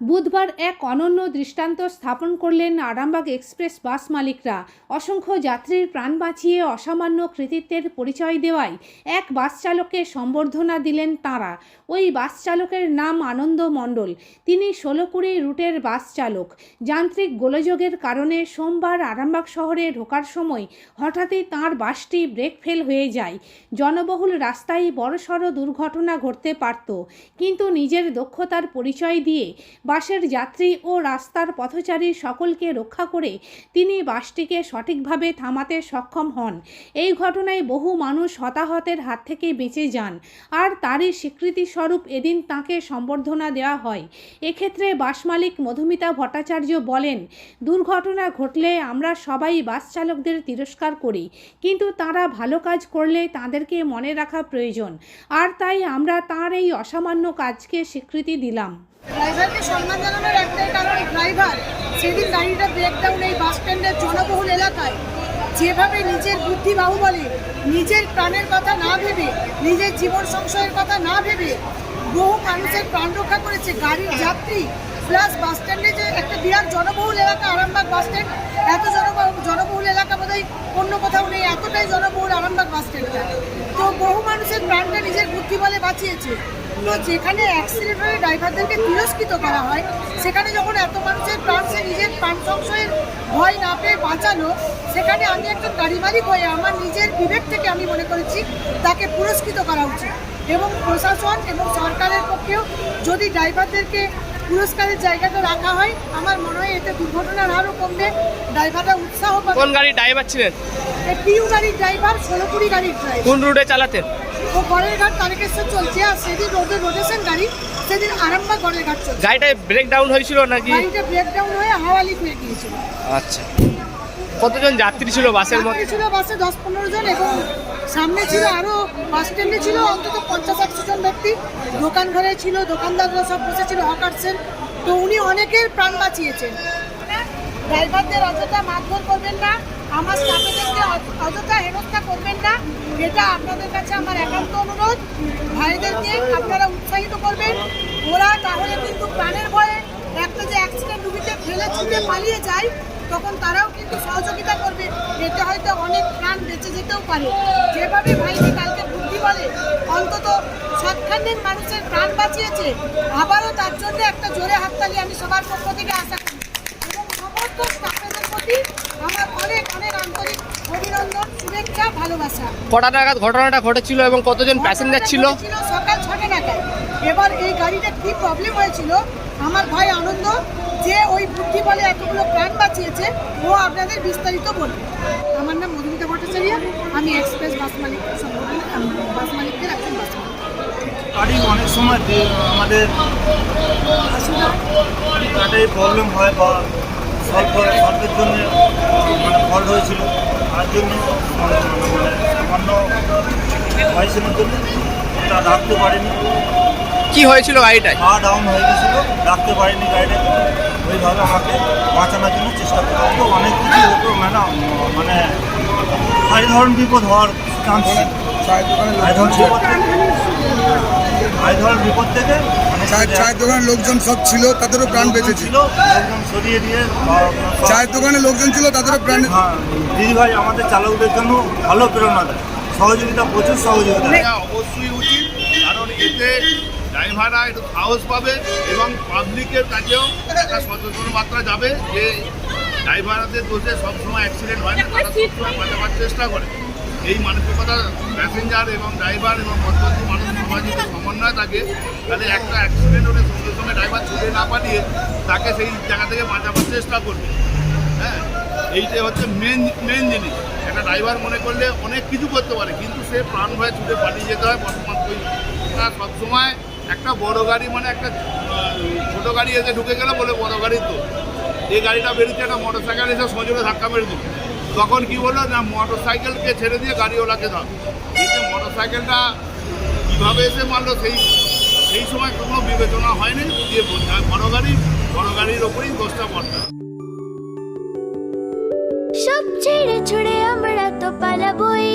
বুধবার এক অনন্য দৃষ্টান্ত স্থাপন করলেন আরামবাগ এক্সপ্রেস বাস মালিকরা। অসংখ্য যাত্রীর প্রাণ বাঁচিয়ে অসামান্য কৃতিত্বের পরিচয় দেওয়ায় এক বাস চালককে সম্বর্ধনা দিলেন তাঁরা। ওই বাস চালকের নাম আনন্দ মণ্ডল। তিনি ষোলো কুড়ি রুটের বাস চালক। যান্ত্রিক গোলযোগের কারণে সোমবার আরামবাগ শহরে ঢোকার সময় হঠাৎই তাঁর বাসটি ব্রেক ফেল হয়ে যায়। জনবহুল রাস্তায় বড়সড় দুর্ঘটনা ঘটতে পারত। কিন্তু নিজের দক্ষতার পরিচয় দিয়ে বাসের যাত্রী ও রাস্তার পথচারী সকলকে রক্ষা করে তিনি বাসটিকে সঠিকভাবে থামাতে সক্ষম হন। এই ঘটনায় বহু মানুষ হতাহতের হাত থেকে বেঁচে যান আর তারই স্বীকৃতি স্বরূপ এদিন তাকে সম্বর্ধনা দেওয়া হয়। এক্ষেত্রে বাস মালিক মধুমিতা ভট্টাচার্য বলেন, দুর্ঘটনা ঘটলে আমরা সবাই বাস চালকদের তিরস্কার করি, কিন্তু তারা ভালো কাজ করলে তাদেরকে মনে রাখা প্রয়োজন। আর তাই আমরা তার এই অসামান্য কাজকে স্বীকৃতি দিলাম। ড্রাইভারকে সম্মান জানানোর একটাই কারণ ড্রাইভার। সেদিন গাড়িটা ব্রেকডাউন এই বাস স্ট্যান্ডের জনবহুল এলাকায়। যেভাবে নিজের বুদ্ধি বাহুবলে, নিজের প্রাণের কথা না ভেবে, নিজের জীবন সংশয়ের কথা না ভেবে বহু মানুষের প্রাণ রক্ষা করেছে গাড়ির যাত্রী। প্লাস বাস স্ট্যান্ডে যে একটা বিরাট জনবহুল এলাকা, আরামবাগ বাস স্ট্যান্ড এত জনবহুল এলাকা বোধহয় অন্য কোথাও নেই, এতটাই জনবহুল আরামবাগ বাস স্ট্যান্ডটা তো বহু মানুষের প্রাণটা নিজের বুদ্ধি বলে বাঁচিয়েছে। তো যেখানে অ্যাক্সিডেন্ট হয়ে ড্রাইভারদেরকে তিরস্কৃত করা হয় সেখানে যখন এত মানুষের প্রাণ সে নিজের প্রাণ সংশয়ের ভয় না পেয়ে বাঁচালো সেখানে আমি একজন গাড়ি মালিক হয়ে আমার নিজের বিবেক থেকে আমি মনে করেছি তাকে পুরস্কৃত করা উচিত। এবং প্রশাসন এবং সরকারের পক্ষেও যদি ড্রাইভারদেরকে পুরস্কারের জায়গাটা রাখা হয় আমার মনে হয় এতে দুর্ঘটনার হারও কমবে ড্রাইভাররা উৎসাহ পাবে। কোন গাড়ি ড্রাইভার ছিলেন? পিউ গাড়ির ড্রাইভার ষোলোপুরি গাড়ির ড্রাইভার কোন রুটে চালাতেন? ও গড়ের ঘাট তারকেশ্বর চলছে আর সেদিন রোডের রোটেশন গাড়ি সেদিন আরামবাগ গড়ের ঘাট চলছে। গাড়িটায় ব্রেক ডাউন হয়েছিল নাকি? গাড়িটা ব্রেকডাউন হয়ে হাওয়ালি হয়ে গিয়েছিল। আচ্ছা। কতজন যাত্রী ছিল বাসের মধ্যে? ছিল বাসে দশ পনেরো জন এবং সামনে ছিল আরও বাস স্ট্যান্ডে ছিল অন্তত পঞ্চাশ একশো জন ব্যক্তি। দোকান ঘরে ছিল দোকানদাররা সব বসেছিল হকারছেন তো উনি অনেকের প্রাণ বাঁচিয়েছেন। ড্রাইভারদের অযথা মারধর করবেন না। আমার স্টাফেদেরকে অযথা হেনস্থা করবেন না। এটা আপনাদের কাছে আমার একান্ত অনুরোধ। ভাইদেরকে আপনারা উৎসাহিত করবেন। ওরা তাহলে কিন্তু প্রাণের ভয়ে একটা যে অ্যাক্সিডেন্ট রুগীতে ফেলে ছুটে পালিয়ে যায়, তখন তারাও কিন্তু সহযোগিতা করবে। এতে হয়তো অনেক প্রাণ বেঁচে যেতেও পারে। যেভাবে ভাইকে কালকে বুদ্ধি বলে, অন্তত সৎখান্ডের মানুষের প্রাণ বাঁচিয়েছে, আবারও তার জন্য একটা জোরে হাততালি আমি সবার পক্ষ থেকে আশা করি। এবং সমস্ত স্টাফেদের প্রতি আমার অনেক অনেক আন্তরিক অভিনন্দন শুভেচ্ছা ভালোবাসা কটা নাগাদ ঘটনাটা ঘটেছিল এবং কতজন প্যাসেঞ্জার ছিল? ছিল সকাল ছটা নাগাদ। এবার এই গাড়িটা কি প্রবলেম হয়েছিল আমার ভাই আনন্দ যে ওই বুদ্ধি বলে এতগুলো প্রাণ বাঁচিয়েছে ও আপনাদের বিস্তারিত বলবে। আমার নাম মধুমিতা ভট্টাচার্য আমি এক্সপ্রেস বাস মালিক সংগঠনের বাস মালিকদের একজন বাস মালিক গাড়ি অনেক সময় আমাদের গাড়ির প্রবলেম হয় বা সলভ করে সলভের জন্য মানে ফল্ট হয়েছিল। তার জন্য মানে সামান্য পয়সার জন্য ওটা রাখতে পারিনি কি হয়েছিল গাড়িটায়? পা ডাউন হয়ে গেছিল রাখতে পারিনি গাড়িটা ওইভাবে আমাকে বাঁচানোর জন্য চেষ্টা করতে তো অনেক কিছু হতো ম্যাডাম মানে এই ধরনের বিপদ হওয়ার চান্স এই ধরনের বিপদ এই ধরনের বিপদ থেকে মানে চায়ের চায়ের দোকানের লোকজন সব ছিল তাদেরও প্রাণ বেঁচেছিল ছিল লোকজন সরিয়ে দিয়ে চায়ের দোকানে লোকজন ছিল তাদেরও প্রাণ হ্যাঁ দিদি ভাই আমাদের চালকদের জন্য ভালো প্রেরণা দেয়। সহযোগিতা প্রচুর সহযোগিতা দেয়। এটা অবশ্যই উচিত কারণ এতে ড্রাইভাররা একটু সাহস পাবে এবং পাবলিকের কাছেও একটা সচেতন বার্তা যাবে যে ড্রাইভারদের দোষে সবসময় অ্যাক্সিডেন্ট হয় না তারা সবসময় বাঁচাবার চেষ্টা করে। এই মানসিকতা প্যাসেঞ্জার এবং ড্রাইভার এবং মধ্যবর্তী মানুষ সমাজ যদি সমন্বয় থাকে, তাহলে একটা অ্যাক্সিডেন্ট হলে সঙ্গে সঙ্গে ড্রাইভার ছুটে না পাঠিয়ে তাকে সেই জায়গা থেকে বাঁচাবার চেষ্টা করবে। হ্যাঁ? এইটাই হচ্ছে মেন মেন জিনিস। একটা ড্রাইভার মনে করলে অনেক কিছু করতে পারে, কিন্তু সে প্রাণ ভয়ে ছুটে পালিয়ে যেতে হয় বর্তমান ওইটা সবসময় একটা বড় গাড়ি মানে একটা ছোট গাড়ি এসে ঢুকে গেলে বলে বড় গাড়ি তো। এই গাড়িটা বেরিয়েছে একটা মোটর সাইকেল এসে সজোরে ধাক্কা মেরে দিল। তখন কি বলল না মোটর সাইকেলকে ছেড়ে দিয়ে গাড়িওয়ালাকে ধর এই যে মোটর সাইকেলটা কীভাবে এসে মারলো, সেই সেই সময় কোনো বিবেচনা হয়নি বলছে বড় গাড়ি, বড় গাড়ির ওপরেই দোষটা পড়তে। সব ছেড়ে ছুড়ে আমরা তো পালাবই।